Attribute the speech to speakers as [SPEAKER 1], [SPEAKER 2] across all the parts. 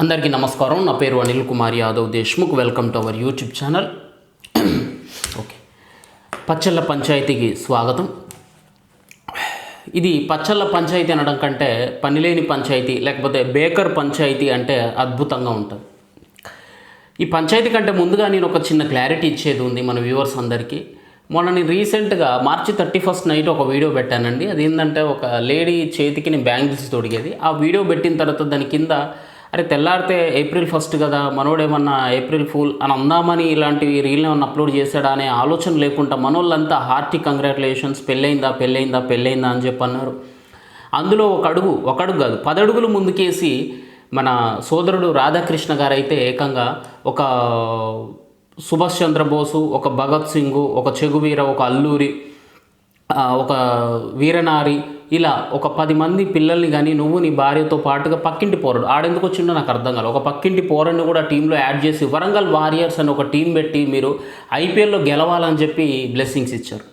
[SPEAKER 1] అందరికీ నమస్కారం. నా పేరు Anil Kumar Yadav Deshmukh. Welcome to our YouTube channel. Okay. పచ్చళ్ళ పంచాయతీకి స్వాగతం. ఇది పచ్చళ్ళ పంచాయతీ అనడం కంటే పనిలేని పంచాయతీ లేకపోతే బేకర్ పంచాయతీ అంటే అద్భుతంగా ఉంటుంది. ఈ పంచాయతీ కంటే ముందుగా నేను ఒక చిన్న క్లారిటీ ఇచ్చేది ఉంది మన వ్యూవర్స్ అందరికీ. మొన్న నేను రీసెంట్గా మార్చి థర్టీ ఫస్ట్ నైట్ ఒక వీడియో పెట్టానండి. అది ఏంటంటే ఒక లేడీ చేతికి నేను బ్యాంగిల్స్ తొడిగేది. ఆ వీడియో పెట్టిన తర్వాత దాని కింద అరే తెల్లారితే ఏప్రిల్ ఫస్ట్ కదా మనోడేమన్నా ఏప్రిల్ ఫూల్ అని అందామని ఇలాంటివి రీల్ని ఏమన్నా అప్లోడ్ చేశాడా అనే ఆలోచన లేకుండా మనోళ్ళంతా హార్టీ కంగ్రాచులేషన్స్ పెళ్ళైందా పెళ్ళైందా పెళ్ళయిందా అని చెప్పి అన్నారు అందులో ఒక అడుగు ఒక అడుగు కాదు పదడుగులు ముందుకేసి మన సోదరుడు రాధాకృష్ణ గారు అయితే ఏకంగా ఒక సుభాష్ చంద్రబోసు ఒక భగత్ సింగ్ ఒక చెగువీర ఒక అల్లూరి ఒక వీరనారి ఇలా ఒక పది మంది పిల్లల్ని కానీ నువ్వు నీ భార్యతో పాటుగా పక్కింటి పోరడు. ఆడెందుకు వచ్చిండో నాకు అర్థం కాదు ఒక పక్కింటి పోరడిని కూడా టీంలో యాడ్ చేసి వరంగల్ వారియర్స్ అని ఒక టీం పెట్టి మీరు ఐపీఎల్లో గెలవాలని చెప్పి బ్లెస్సింగ్స్ ఇచ్చారు.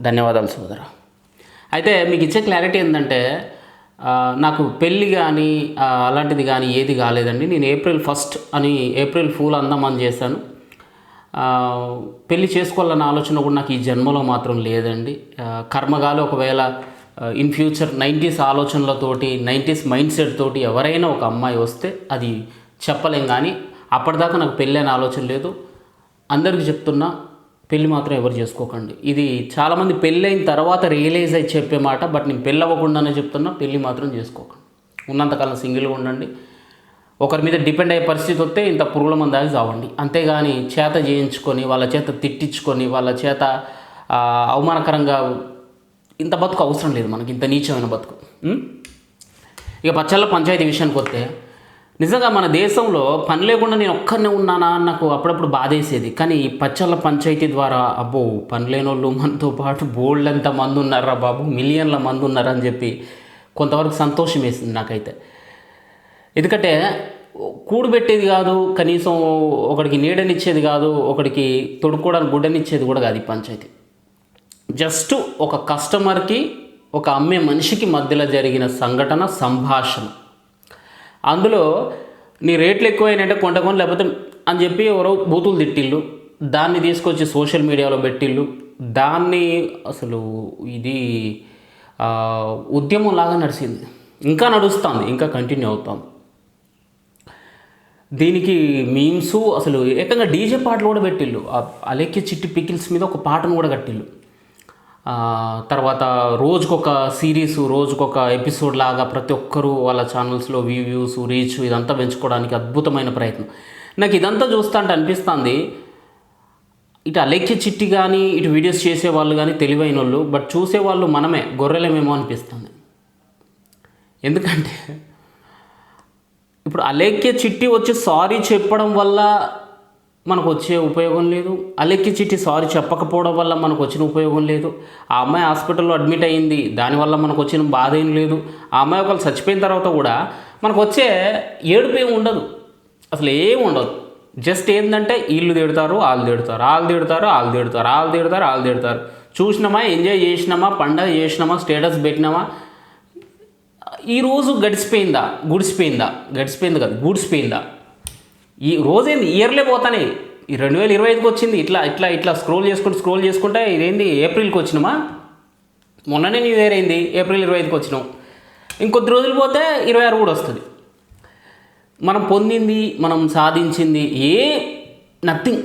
[SPEAKER 1] ధన్యవాదాలు సోదర. అయితే మీకు ఇచ్చే క్లారిటీ ఏంటంటే నాకు పెళ్ళి కానీ అలాంటిది కానీ ఏది కాలేదండి. నేను ఏప్రిల్ ఫస్ట్ అని ఏప్రిల్ ఫూల్ అందామని చేశాను. పెళ్ళి చేసుకోవాలన్న ఆలోచన కూడా నాకు ఈ జన్మలో మాత్రం లేదండి. కర్మగాలు కర్మగాలి ఒకవేళ ఇన్ ఫ్యూచర్ నైంటీస్ ఆలోచనలతోటి నైంటీస్ మైండ్ సెట్ తోటి ఎవరైనా ఒక అమ్మాయి వస్తే అది చెప్పలేం కానీ అప్పటిదాకా నాకు పెళ్ళి అనే ఆలోచన లేదు. అందరికీ చెప్తున్నా పెళ్ళి మాత్రం ఎవరు చేసుకోకండి. ఇది చాలామంది పెళ్ళైన తర్వాత రియలైజ్ అయి చెప్పే మాట బట్ నేను పెళ్ళి అవ్వకుండానే చెప్తున్నా పెళ్ళి మాత్రం చేసుకోకండి. ఉన్నంతకాలం సింగిల్గా ఉండండి. ఒకరి మీద డిపెండ్ అయ్యే పరిస్థితి వస్తే ఇంత పురుగుల మంది దాగి చావండి. అంతేగాని చేత చేయించుకొని వాళ్ళ చేత తిట్టించుకొని వాళ్ళ చేత అవమానకరంగా ఇంత బతుకు అవసరం లేదు మనకి ఇంత నీచమైన బతుకు. ఇక పచ్చళ్ళ పంచాయతీ విషయానికి వస్తే నిజంగా మన దేశంలో పని లేకుండా నేను ఒక్కరినే ఉన్నానా నాకు అప్పుడప్పుడు బాధేసేది. కానీ ఈ పచ్చళ్ళ పంచాయతీ ద్వారా అబ్బో పని లేని వాళ్ళు మనతో పాటు బోల్డ్ మంది ఉన్నారా బాబు మిలియన్ల మంది ఉన్నారని చెప్పి కొంతవరకు సంతోషం వేసింది నాకైతే. ఎందుకంటే కూడుబెట్టేది కాదు కనీసం ఒకడికి నీడనిచ్చేది కాదు ఒకడికి తొడుక్కోవడానికి గుడ్డనిచ్చేది కూడా కాదు ఈ పంచాయతీ. జస్ట్ ఒక కస్టమర్కి ఒక అమ్మే మనిషికి మధ్యలో జరిగిన సంఘటన సంభాషణ. అందులో నీ రేట్లు ఎక్కువైనాయంటే కొంటకొని లేకపోతే అని చెప్పి ఎవరో బూతులు తిట్టిళ్ళు దాన్ని తీసుకొచ్చి సోషల్ మీడియాలో పెట్టిళ్ళు. దాన్ని అసలు ఇది ఉద్యమం లాగా నడిచింది ఇంకా నడుస్తుంది ఇంకా కంటిన్యూ అవుతుంది దీనికి మీమ్స్ అసలు ఏకంగా డీజే పాటలు కూడా పెట్టిళ్ళు. ఆ అలెక్కి చిట్టి పికిల్స్ మీద ఒక పాటను కూడా కట్టిళ్ళు. తర్వాత రోజుకొక సిరీస్ రోజుకొక ఎపిసోడ్ లాగా ప్రతి ఒక్కరూ వాళ్ళ ఛానల్స్లో వ్యూస్ రీచ్ ఇదంతా పెంచుకోవడానికి అద్భుతమైన ప్రయత్నం. నాకు ఇదంతా చూస్తా అంటే అనిపిస్తుంది ఇటు అలెక్కి చిట్టి కానీ ఇటు వీడియోస్ చేసే వాళ్ళు కానీ తెలివైన వాళ్ళు బట్ చూసేవాళ్ళు మనమే గొర్రెలమేమో అనిపిస్తుంది. ఎందుకంటే ఇప్పుడు అలేఖ్య చిట్టి వచ్చి సారీ చెప్పడం వల్ల మనకు వచ్చే ఉపయోగం లేదు. అలెక్కి చిట్టి సారీ చెప్పకపోవడం వల్ల మనకు వచ్చిన ఉపయోగం లేదు. ఆ అమ్మాయి హాస్పిటల్లో అడ్మిట్ అయ్యింది. దానివల్ల మనకు వచ్చిన బాధ ఏం లేదు. ఆ అమ్మాయి ఒకళ్ళు చచ్చిపోయిన తర్వాత కూడా మనకు వచ్చే ఏడుపు ఏమి ఉండదు. అసలు ఏమి ఉండదు. జస్ట్ ఏంటంటే వీళ్ళు తిడతారు వాళ్ళు తిడతారు వాళ్ళు తిడతారు వాళ్ళు తిడతారు వాళ్ళు తిడతారు వాళ్ళు తిడతారు. చూసినామా ఎంజాయ్ చేసినామా పండగ చేసినామా స్టేటస్ పెట్టినామా? ఈ రోజు గడిచిపోయిందా? గుడిసిపోయిందా గడిచిపోయింది కదా గుడిసిపోయిందా ఈ రోజేంది ఇయర్లే పోతానే. ఈ రెండు వేల ఇరవై ఐదుకి వచ్చింది. ఇట్లా ఇట్లా ఇట్లా స్క్రోల్ చేసుకుంటూ స్క్రోల్ చేసుకుంటే ఇదేంది? ఏప్రిల్కి వచ్చినామా? మొన్ననే న్యూ ఇయర్ అయింది. ఏప్రిల్ ఇరవై ఐదుకి వచ్చినాం. ఇంకొద్ది రోజులు పోతే ఇరవై ఆరు కూడా వస్తుంది. మనం పొందింది మనం సాధించింది ఏ నథింగ్.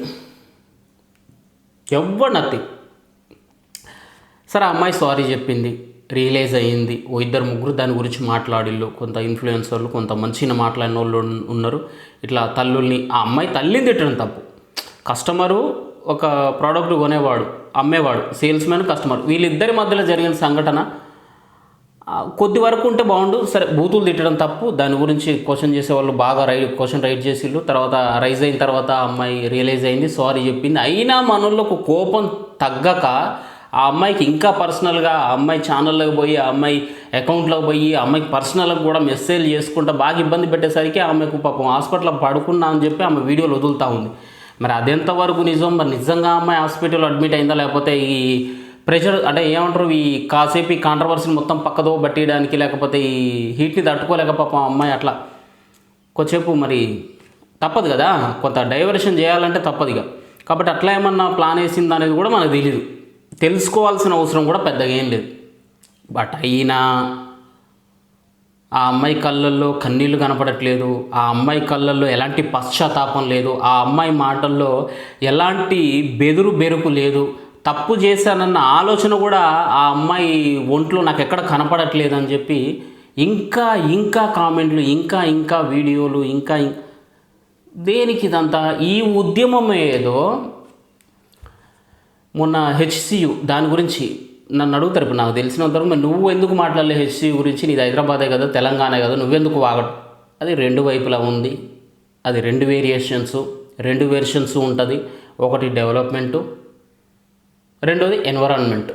[SPEAKER 1] ఎవ్వరు నథింగ్. సరే ఆ అమ్మాయి సారీ చెప్పింది. రియలైజ్ అయ్యింది. ఓ ఇద్దరు ముగ్గురు దాని గురించి మాట్లాడిళ్ళు. కొంత ఇన్ఫ్లుయెన్సర్లు కొంత మంచిగా మాట్లాడిన వాళ్ళు ఉన్నారు. ఇట్లా తల్లుల్ని ఆ అమ్మాయి తల్లిని తిట్టడం తప్పు. కస్టమరు ఒక ప్రోడక్ట్ కొనేవాడు అమ్మేవాడు సేల్స్ మ్యాన్ కస్టమర్ వీళ్ళిద్దరి మధ్యలో జరిగిన సంఘటన కొద్ది వరకు ఉంటే బాగుండు. సరే బూతులు తిట్టడం తప్పు. దాని గురించి క్వశ్చన్ చేసే వాళ్ళు బాగా రై క్వశ్చన్ రైట్ చేసిళ్ళు. తర్వాత రైజ్ అయిన తర్వాత అమ్మాయి రియలైజ్ అయింది సారీ చెప్పింది. అయినా మనోళ్ళకు కోపం తగ్గక ఆ అమ్మాయికి ఇంకా పర్సనల్గా ఆ అమ్మాయి ఛానల్లోకి పోయి ఆ అమ్మాయి అకౌంట్లోకి పోయి ఆ అమ్మాయికి పర్సనల్గా కూడా మెసేజ్ చేసుకుంటా బాగా ఇబ్బంది పెట్టేసరికి ఆమెకు పాపం హాస్పిటల్లో పడుకున్నా అని చెప్పి ఆమె వీడియోలు వదులుతూ ఉంది. మరి అదెంతవరకు నిజం? మరి నిజంగా అమ్మాయి హాస్పిటల్లో అడ్మిట్ అయిందా? లేకపోతే ఈ ప్రెషర్ అంటే ఏమంటారు? ఈ కాసేపు ఈ కాంట్రవర్సీని మొత్తం పక్కదో పట్టేయడానికి లేకపోతే ఈ హీట్ని తట్టుకోలేక పాపం ఆ అమ్మాయి అట్లా? కొద్దిసేపు మరి తప్పదు కదా? కొంత డైవర్షన్ చేయాలంటే తప్పదు కాబట్టి అట్లా ఏమన్నా ప్లాన్ వేసింది అనేది కూడా మనకు తెలియదు తెలుసుకోవాల్సిన అవసరం కూడా పెద్దగా ఏం లేదు. బట్ అయినా ఆ అమ్మాయి కళ్ళల్లో కన్నీళ్ళు కనపడట్లేదు. ఆ అమ్మాయి కళ్ళల్లో ఎలాంటి పశ్చాత్తాపం లేదు. ఆ అమ్మాయి మాటల్లో ఎలాంటి బెదురు బెరుకు లేదు. తప్పు చేశానన్న ఆలోచన కూడా ఆ అమ్మాయి ఒంట్లో నాకు ఎక్కడ కనపడట్లేదు అని చెప్పి ఇంకా ఇంకా కామెంట్లు ఇంకా ఇంకా వీడియోలు ఇంకా దేనికి ఇదంతా? ఈ ఉద్యమం ఏదో మొన్న హెచ్సియు దాని గురించి నన్ను అడుగుతారు. ఇప్పుడు నాకు తెలిసినంతవరకు మరి నువ్వు ఎందుకు మాట్లాడలే హెచ్సియు గురించి? నీది హైదరాబాదే కదా తెలంగాణ కదా నువ్వెందుకు వాగడు అది రెండు వైపులా ఉంది. అది రెండు వేరియేషన్స్ రెండు వెర్షన్స్ ఉంటుంది. ఒకటి డెవలప్మెంటు రెండోది ఎన్విరాన్మెంట్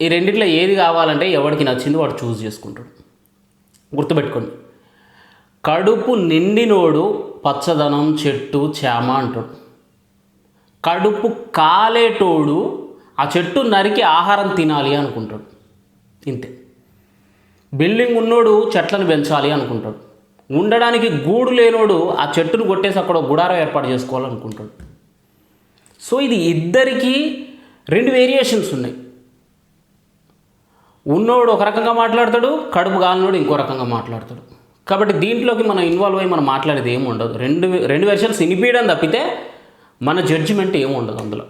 [SPEAKER 1] ఈ రెండిట్లో ఏది కావాలంటే ఎవరికి నచ్చింది వాడు చూస్ చేసుకుంటాడు. గుర్తుపెట్టుకోండి. కడుపు నిండినోడు పచ్చదనం చెట్టు చేమ అంటాడు. కడుపు కాలేటోడు ఆ చెట్టు నరికి ఆహారం తినాలి అనుకుంటాడు. ఇంతే. బిల్డింగ్ ఉన్నోడు చెట్లను పెంచాలి అనుకుంటాడు. ఉండడానికి గూడు లేనోడు ఆ చెట్టును కొట్టేసి అక్కడ గుడారం ఏర్పాటు చేసుకోవాలనుకుంటాడు. సో ఇది ఇద్దరికి రెండు వేరియేషన్స్ ఉన్నాయి. ఉన్నోడు ఒక రకంగా మాట్లాడతాడు కడుపు కాలినోడు ఇంకో రకంగా మాట్లాడతాడు. కాబట్టి దీంట్లోకి మనం ఇన్వాల్వ్ అయ్యి మనం మాట్లాడేది ఏమి ఉండదు. రెండు రెండు వెర్షన్స్ వినిపించడం తప్పితే మన జడ్జిమెంట్ ఏమి ఉండదు అందులో.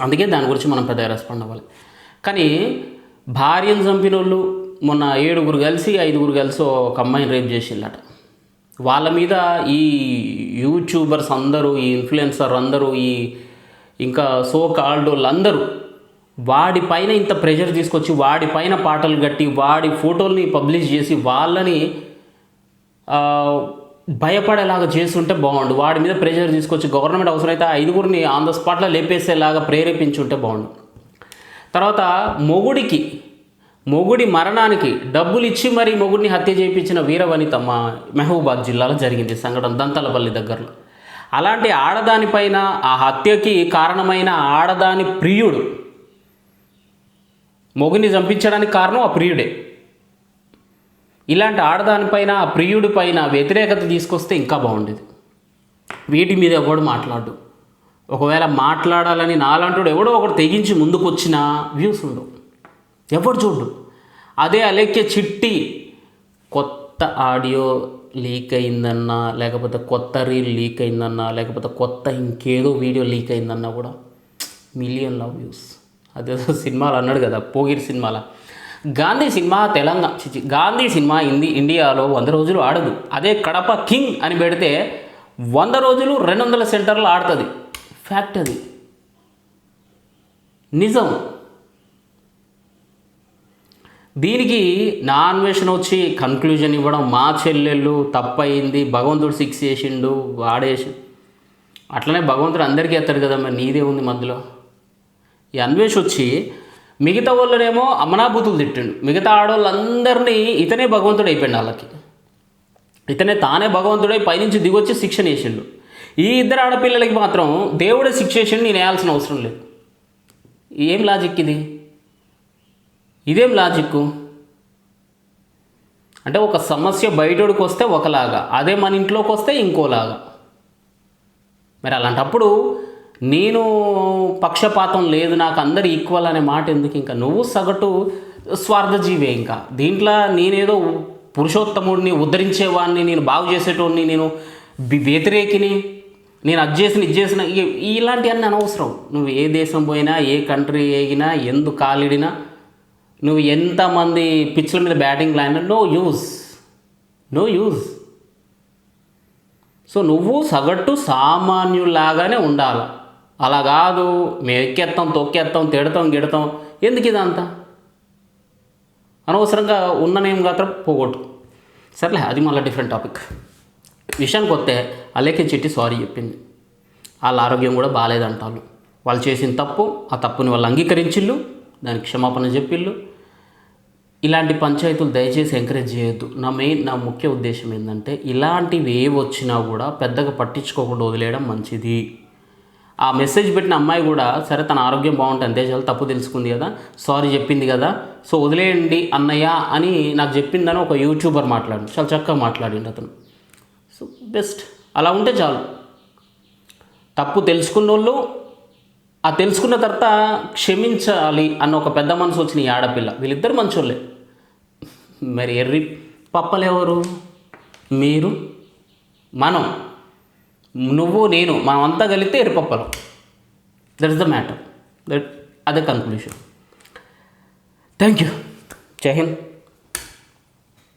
[SPEAKER 1] అందుకే దాని గురించి మనం పెద్దగా రెస్పాండ్ అవ్వాలి. కానీ భార్యను చంపిన వాళ్ళు మొన్న ఏడుగురు కలిసి ఐదుగురు కలిసి ఒక అమ్మాయిని రేప్ చేసిందట వాళ్ళ మీద ఈ యూట్యూబర్స్ అందరూ ఈ ఇన్ఫ్లుయెన్సర్ అందరూ ఈ ఇంకా సో కాల్డ్ వాళ్ళందరూ వాడి పైన ఇంత ప్రెషర్ తీసుకొచ్చి వాడి పైన పాటలు కట్టి వాడి ఫోటోల్ని పబ్లిష్ చేసి వాళ్ళని భయపడేలాగా చేస్తుంటే బాగుండు. వాడి మీద ప్రెషర్ తీసుకొచ్చి గవర్నమెంట్ అవసరమైతే ఐదుగురిని ఆన్ ద స్పాట్లో లేపేసేలాగా ప్రేరేపించుంటే బాగుండు. తర్వాత మొగుడికి మొగుడి మరణానికి డబ్బులు ఇచ్చి మరీ మొగుడిని హత్య చేయించిన వీరవనిత మా మహబూబాద్ జిల్లాలో జరిగింది సంఘటన దంతలపల్లి దగ్గరలో. అలాంటి ఆడదానిపైన ఆ హత్యకి కారణమైన ఆడదాని ప్రియుడు మొగుని చంపించడానికి కారణం ఆ ప్రియుడే. ఇలాంటి ఆడదానిపైన ప్రియుడి పైన వ్యతిరేకత తీసుకొస్తే ఇంకా బాగుండేది. వీటి మీద ఎవడు మాట్లాడు? ఒకవేళ మాట్లాడాలని నాలంటుడు ఎవడో ఒకడు తెగించి ముందుకు వచ్చినా వ్యూస్ ఉండవు. ఎవడు చూడు? అదే అలెక్య చిట్టి కొత్త ఆడియో లీక్ అయిందన్నా లేకపోతే కొత్త రీల్ లీక్ అయిందన్నా లేకపోతే కొత్త ఇంకేదో వీడియో లీక్ అయిందన్నా కూడా మిలియన్ లవ్ వ్యూస్. అదేదో సినిమాలు అన్నాడు కదా పోగిరి సినిమాల. గాంధీ సినిమా తెలంగాణ గాంధీ సినిమా ఇంది ఇండియాలో వంద రోజులు ఆడదు. అదే కడప కింగ్ అని పెడితే వంద రోజులు రెండు వందల సెంటర్లు ఆడుతుంది. ఫ్యాక్ట్ అది. నిజం. దీనికి నా అన్వేషణ వచ్చి కన్క్లూజన్ ఇవ్వడం మా చెల్లెళ్ళు తప్పయింది. భగవంతుడు సిక్స్ చేసిండు వాడేసి. అట్లనే భగవంతుడు అందరికీ ఎత్తాడు కదా మరి నీదే ఉంది మధ్యలో. ఈ అన్వేష్ వచ్చి మిగతా వాళ్ళనేమో అమనాభూతులు తిట్టిండు. మిగతా ఆడవాళ్ళందరినీ ఇతనే భగవంతుడు అయిపోయిండు వాళ్ళకి. ఇతనే తానే భగవంతుడై పైనుంచి దిగొచ్చి శిక్షణ వేసిండు ఈ ఇద్దరు ఆడపిల్లలకి మాత్రం దేవుడే శిక్ష వేసిండు నేను వేయాల్సిన అవసరం లేదు. ఏం లాజిక్ ఇది? ఇదేం లాజిక్ అంటే ఒక సమస్య బయటోడికి వస్తే ఒకలాగా అదే మన ఇంట్లోకి వస్తే ఇంకోలాగా. మరి అలాంటప్పుడు నేను పక్షపాతం లేదు నాకు అందరు ఈక్వల్ అనే మాట ఎందుకు ఇంకా? నువ్వు సగటు స్వార్థజీవే ఇంకా. దీంట్లో నేనేదో పురుషోత్తముడిని ఉద్ధరించేవాడిని నేను బాగు చేసేటోడిని నేను వ్యతిరేకిని నేను అది చేసిన ఇది చేసిన ఇలాంటివన్నీ అనవసరం. నువ్వు ఏ దేశం పోయినా ఏ కంట్రీ ఏగినా ఎందు కాలిడినా నువ్వు ఎంతమంది పిచ్చుల మీద batting line no use no use so నువ్వు సగటు సామాన్యులాగానే ఉండాలి? అలా కాదు మేము ఎక్కేస్తాం తొక్కేస్తాం తిడతాం గిడతాం. ఎందుకు ఇదంతా? అనవసరంగా ఉన్న నేమ్ మాత్రం పోగొట్టు. సర్లే అది మళ్ళీ డిఫరెంట్ టాపిక్ విషయానికి వస్తే అలేకే చిట్టి సారీ చెప్పింది. వాళ్ళ ఆరోగ్యం కూడా బాగాలేదంటారు వాళ్ళు చేసిన తప్పు ఆ తప్పుని వాళ్ళు అంగీకరించిళ్ళు దానికి క్షమాపణ చెప్పిళ్ళు. ఇలాంటి పంచాయతీలు దయచేసి ఎంకరేజ్ చేయొద్దు. నా మెయిన్ నా ముఖ్య ఉద్దేశం ఏంటంటే ఇలాంటివి ఏ వచ్చినా కూడా పెద్దగా పట్టించుకోకుండా వదిలేయడం మంచిది. ఆ మెసేజ్ పెట్టిన అమ్మాయి కూడా సరే తన ఆరోగ్యం బాగుంటే అంతే చాలు తప్పు తెలుసుకుంది కదా సారీ చెప్పింది కదా సో వదిలేయండి అన్నయ్య అని నాకు చెప్పిందని ఒక యూట్యూబర్ మాట్లాడు చాలా చక్కగా మాట్లాడిండు అతను. సో బెస్ట్ అలా ఉంటే చాలు. తప్పు తెలుసుకున్న వాళ్ళు ఆ తెలుసుకున్న తర్వాత క్షమించాలి అన్న ఒక పెద్ద మనసు వచ్చిన ఈ ఆడపిల్ల. వీళ్ళిద్దరు మంచోళ్ళే. మరి ఎర్రి పప్పలు ఎవరు మీరు? మనం. నువ్వు నేను మనం అంతా కలిస్తే ఎర్రి that is the matter that అదే కన్క్లూషన్ థ్యాంక్ యూ జై హింద్